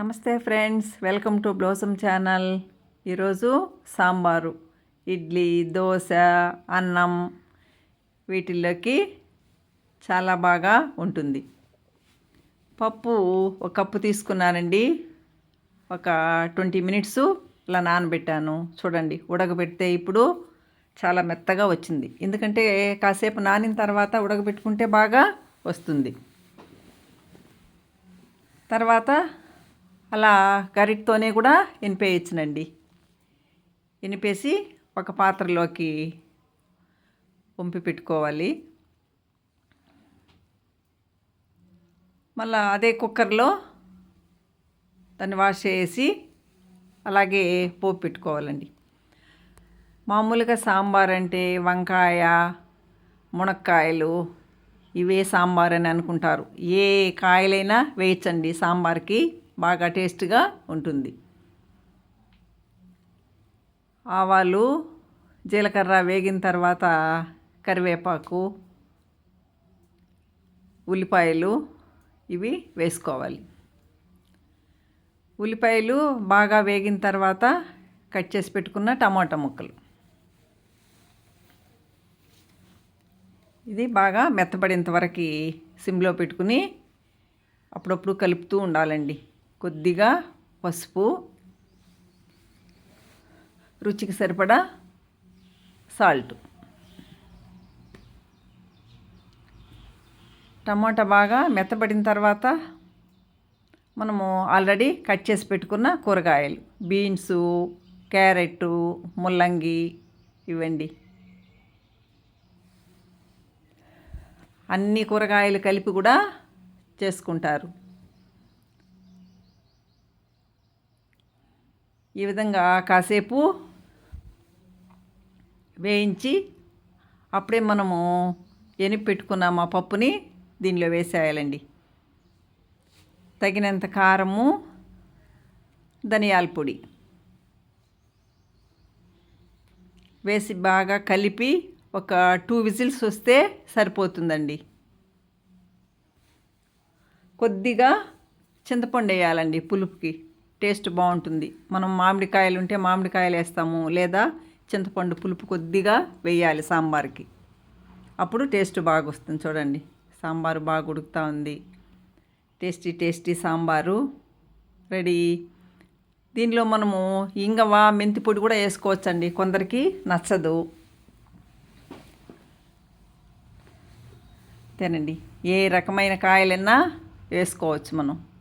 నమస్తే friends welcome to blossom channel. ఈరోజు సాంబారు ఇడ్లీ దోశ అన్నం వీటిల్లోకి చాలా బాగా ఉంటుంది. పప్పు ఒక కప్పు తీసుకున్నానండి. ఒక ట్వంటీ మినిట్స్ ఇలా నానబెట్టాను. చూడండి ఉడకబెడితే ఇప్పుడు చాలా మెత్తగా వచ్చింది. ఎందుకంటే కాసేపు నానిన తర్వాత ఉడకబెట్టుకుంటే బాగా వస్తుంది. తర్వాత అలా గరిటతోనే కూడా ఎనిపేయచ్చునండి ఎనిపేసి ఒక పాత్రలోకి వంపి పెట్టుకోవాలి. మళ్ళీ అదే కుక్కర్లో దాన్ని వాష్ చేసి అలాగే పోపు పెట్టుకోవాలండి. మామూలుగా సాంబార్ అంటే వంకాయ మునక్కాయలు ఇవే సాంబార్ అని అనుకుంటారు. ఏ కాయలైనా వేయచ్చండి సాంబార్కి. బాగా టేస్ట్గా ఉంటుంది. ఆవాలు జీలకర్ర వేగిన తర్వాత కరివేపాకు ఉల్లిపాయలు ఇవి వేసుకోవాలి. ఉల్లిపాయలు బాగా వేగిన తర్వాత కట్ చేసి పెట్టుకున్న టమాటా ముక్కలు. ఇది బాగా మెత్తబడేంత వరకు సిమ్లో పెట్టుకుని అప్పుడప్పుడు కలుపుతూ ఉండాలండి. కొద్దిగా పసుపు రుచికి సరిపడా సాల్ట్. టమాటా బాగా మెత్తబడిన తర్వాత మనము ఆల్రెడీ కట్ చేసి పెట్టుకున్న కూరగాయలు బీన్సు క్యారెట్ ముల్లంగి ఇవ్వండి. అన్ని కూరగాయలు కలిపి కూడా చేసుకుంటారు. ఈ విధంగా కాసేపు వేయించి అప్పుడే మనము ఎనిపి పెట్టుకున్న మా పప్పుని దీనిలో వేసేయాలండి. తగినంత కారము ధనియాల పొడి వేసి బాగా కలిపి ఒక టూ విజిల్స్ వస్తే సరిపోతుందండి. కొద్దిగా చింతపండు వేయాలండి పులుపుకి. టేస్ట్ బాగుంటుంది. మనం మామిడికాయలు ఉంటే మామిడికాయలు వేస్తాము. లేదా చింతపండు పులుపు కొద్దిగా వేయాలి సాంబార్కి. అప్పుడు టేస్ట్ బాగా వస్తుంది చూడండి. సాంబారు బాగా ఉడుకుతూ ఉంది. Tasty tasty sambar. రెడీ. దీనిలో మనము ఇంగవ మెంతి పొడి కూడా వేసుకోవచ్చండి. కొందరికి నచ్చదు. తినండి. ఏ రకమైన కాయలైనా వేసుకోవచ్చు మనం.